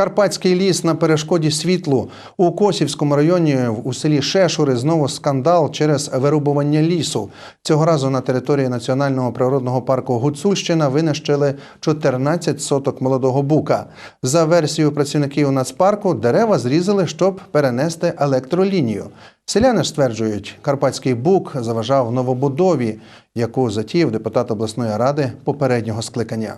Карпатський ліс на перешкоді світлу у Косівському районі у селі Шешури знову скандал через вирубування лісу. Цього разу на території національного природного парку Гуцульщина винищили 14 соток молодого бука. За версією працівників нацпарку, дерева зрізали, щоб перенести електролінію. Селяни стверджують, карпатський бук заважав новобудові, яку затіяв депутат обласної ради попереднього скликання.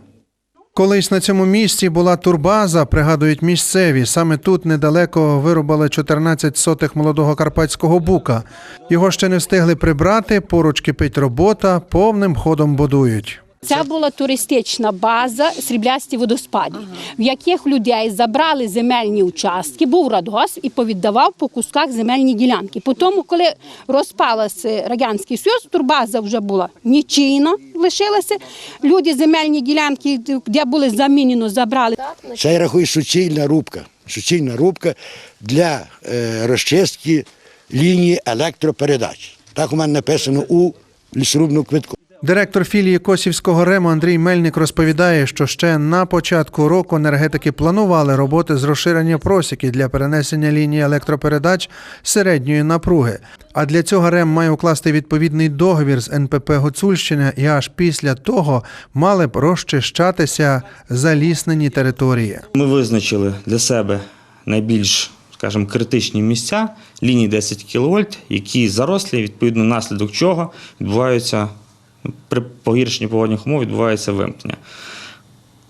Колись на цьому місці була турбаза, пригадують місцеві. Саме тут недалеко вирубали 14 сотих молодого карпатського бука. Його ще не встигли прибрати, поруч кипить робота, повним ходом будують. Це була туристична база сріблясті водоспаді, в яких людей забрали земельні участки, був радгосп і повіддавав по кусках земельні ділянки. Потім, коли розпалася Радянський Союз, турбаза вже була нічийно лишилася. Люди земельні ділянки, де були замінено, забрали. Це я рахую суцільна рубка. Суцільна рубка для е, розчистки лінії електропередач. Так у мене написано у лісорубному квитку. Директор філії Косівського рему Андрій Мельник розповідає, що ще на початку року енергетики планували роботи з розширення просіки для перенесення лінії електропередач середньої напруги. А для цього РЕМ має укласти відповідний договір з НПП Гуцульщина і аж після того мали б розчищатися заліснені території. Ми визначили для себе найбільш, скажімо, критичні місця лінії 10 кВт, які зарослі, відповідно, внаслідок чого відбуваються при погіршенні погодних умов відбувається вимкнення.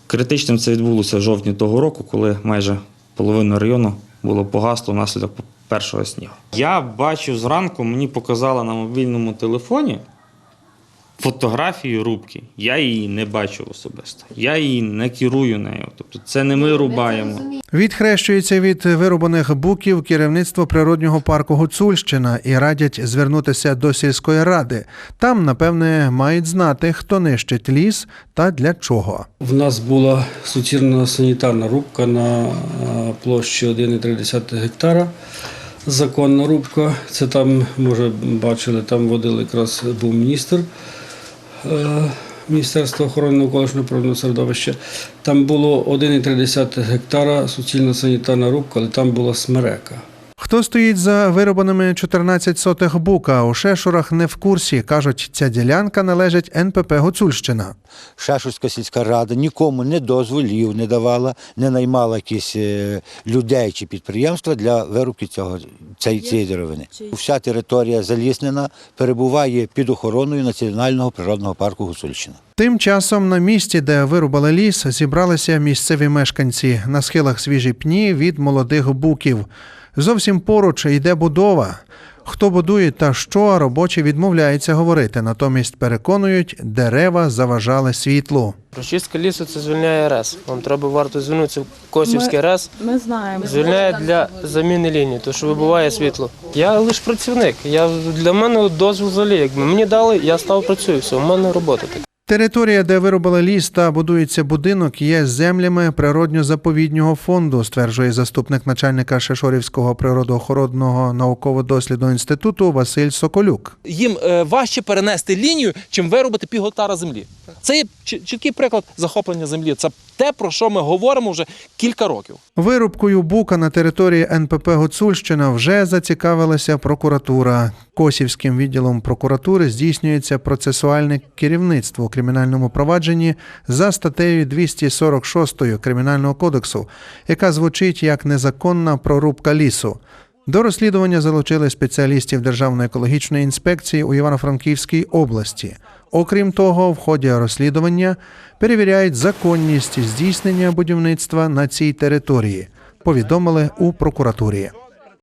Критичним це відбулося в жовтні того року, коли майже половину району було погасло внаслідок першого снігу. Я бачив зранку, мені показали на мобільному телефоні фотографію рубки. Я її не бачу особисто. Я її не керую нею. Тобто це не ми рубаємо. Відхрещується від вирубаних буків керівництво природнього парку Гуцульщина і радять звернутися до сільської ради. Там, напевне, мають знати, хто нищить ліс та для чого. В нас була суцільна санітарна рубка на е, площі 1,3 гектара. Законна рубка. Це там, може, бачили, там водили якраз був міністр Міністерства охорони навколишнього природного середовища. Там було 1,3 гектара суцільна санітарна рубка, але там була смерека. Хто стоїть за вирубаними 14 сотих бука у Шешурах не в курсі. кажуть, ця ділянка належить НПП Гуцульщина. Шешурська сільська рада нікому не дозволів не давала, не наймала якісь е, людей чи підприємства для вирубки цього, цієї, цієї деревини. Вся територія заліснена перебуває під охороною Національного природного парку Гуцульщина. Тим часом на місці, де вирубали ліс, зібралися місцеві мешканці на схилах свіжі пні від молодих буків. Зовсім поруч йде будова. Хто будує та що, робочі відмовляються говорити, натомість переконують, дерева заважали світлу. Розчистка лісу це звільняє РЕС. Вам треба варто звернутися в Косівський РЕС. Ми знаємо. Звільняє для заміни лінії, тому що вибиває світло. Я лише працівник. Я для мене дозвіл взагалі. Якби мені дали, я став працюю. Все, у мене робота така. Територія, де вирубали ліс та будується будинок, є землями природньо-заповіднього фонду, стверджує заступник начальника Шешорівського природоохоронного науково-дослідного інституту Василь Соколюк. їм е, важче перенести лінію, чим виробити пів землі. Це є чіткий приклад захоплення землі. Це те, про що ми говоримо вже кілька років. Вирубкою бука на території НПП Гуцульщина вже зацікавилася прокуратура. Косівським відділом прокуратури здійснюється процесуальне керівництво у кримінальному провадженні за статтею 246 Кримінального кодексу, яка звучить як незаконна прорубка лісу. До розслідування залучили спеціалістів Державної екологічної інспекції у Івано-Франківській області. Окрім того, в ході розслідування перевіряють законність здійснення будівництва на цій території. Повідомили у прокуратурі.